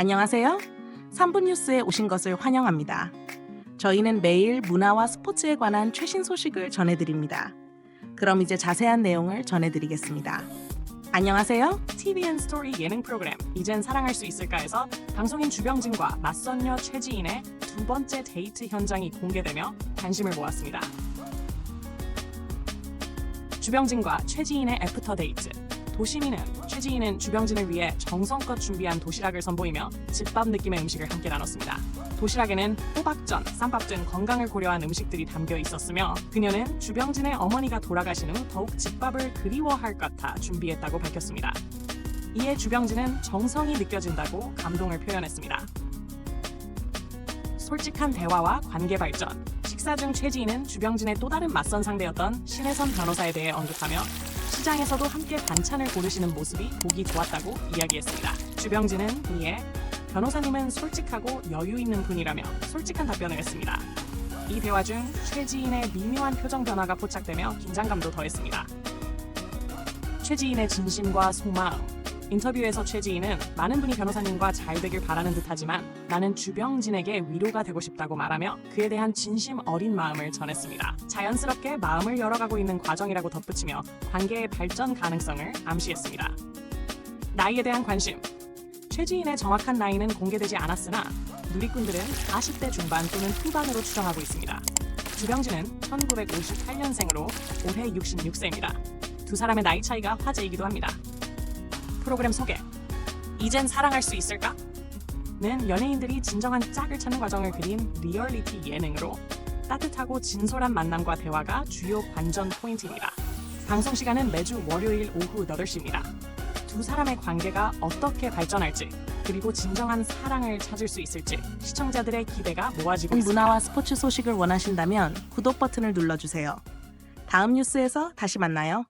안녕하세요. 3분 뉴스에 오신 것을 환영합니다. 저희는 매일 문화와 스포츠에 관한 최신 소식을 전해드립니다. 그럼 이제 자세한 내용을 전해드리겠습니다. 안녕하세요. TVN 스토리 예능 프로그램 이젠 사랑할 수 있을까에서 방송인 주병진과 맞선녀 최지인의 두 번째 데이트 현장이 공개되며 관심을 모았습니다. 주병진과 최지인의 애프터 데이트. 도시민은 최지인은 주병진을 위해 정성껏 준비한 도시락을 선보이며 집밥 느낌의 음식을 함께 나눴습니다. 도시락에는 호박전, 쌈밥 등 건강을 고려한 음식들이 담겨 있었으며 그녀는 주병진의 어머니가 돌아가신 후 더욱 집밥을 그리워할 것 같아 준비했다고 밝혔습니다. 이에 주병진은 정성이 느껴진다고 감동을 표현했습니다. 솔직한 대화와 관계 발전. 식사 중 최지인은 주병진의 또 다른 맞선 상대였던 신혜선 변호사에 대해 언급하며 시장에서도 함께 반찬을 고르시는 모습이 보기 좋았다고 이야기했습니다. 주병진은 이에 변호사님은 솔직하고 여유 있는 분이라며 솔직한 답변을 했습니다. 이 대화 중 최지인의 미묘한 표정 변화가 포착되며 긴장감도 더했습니다. 최지인의 진심과 속마음. 인터뷰에서 최지인은 많은 분이 변호사님과 잘 되길 바라는 듯하지만 나는 주병진에게 위로가 되고 싶다고 말하며 그에 대한 진심 어린 마음을 전했습니다. 자연스럽게 마음을 열어가고 있는 과정이라고 덧붙이며 관계의 발전 가능성을 암시했습니다. 나이에 대한 관심. 최지인의 정확한 나이는 공개되지 않았으나 누리꾼들은 40대 중반 또는 후반으로 추정하고 있습니다. 주병진은 1958년생으로 올해 66세입니다. 두 사람의 나이 차이가 화제이기도 합니다. 프로그램 소개. 이젠 사랑할 수 있을까? 는 연예인들이 진정한 짝을 찾는 과정을 그린 리얼리티 예능으로 따뜻하고 진솔한 만남과 대화가 주요 관전 포인트입니다. 방송 시간은 매주 월요일 오후 8시입니다. 두 사람의 관계가 어떻게 발전할지 그리고 진정한 사랑을 찾을 수 있을지 시청자들의 기대가 모아지고 있습니다. 문화와 스포츠 소식을 원하신다면 구독 버튼을 눌러주세요. 다음 뉴스에서 다시 만나요.